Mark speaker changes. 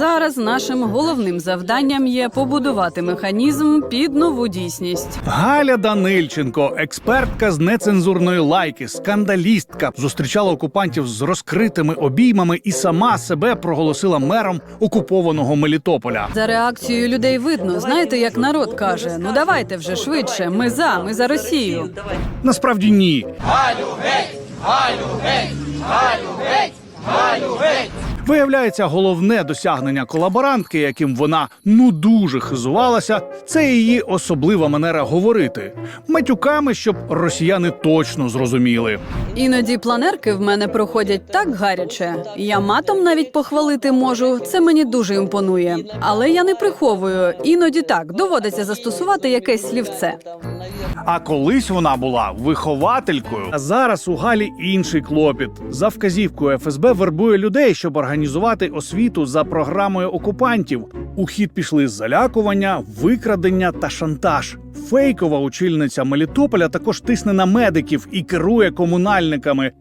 Speaker 1: Зараз нашим головним завданням є побудувати механізм під нову дійсність.
Speaker 2: Галя Данильченко, експертка з нецензурної лайки, скандалістка, зустрічала окупантів з розкритими обіймами і сама себе проголосила мером окупованого Мелітополя.
Speaker 1: За реакцією людей видно. Знаєте, як народ каже: ну давайте вже швидше. Ми за, ми за Росію.
Speaker 2: Насправді ні. Виявляється, головне досягнення колаборантки, яким вона ну дуже хизувалася, це її особлива манера говорити матюками, щоб росіяни точно зрозуміли.
Speaker 1: Іноді планерки в мене проходять так гаряче. Я матом навіть похвалити можу. Це мені дуже імпонує. Але я не приховую. Іноді так доводиться застосувати якесь слівце.
Speaker 2: А колись вона була вихователькою. А зараз у Галі інший клопіт. За вказівкою ФСБ вербує людей, щоб організувати освіту за програмою окупантів. У хід пішли залякування, викрадення та шантаж. Фейкова очільниця Мелітополя також тисне на медиків і керує комунальниками.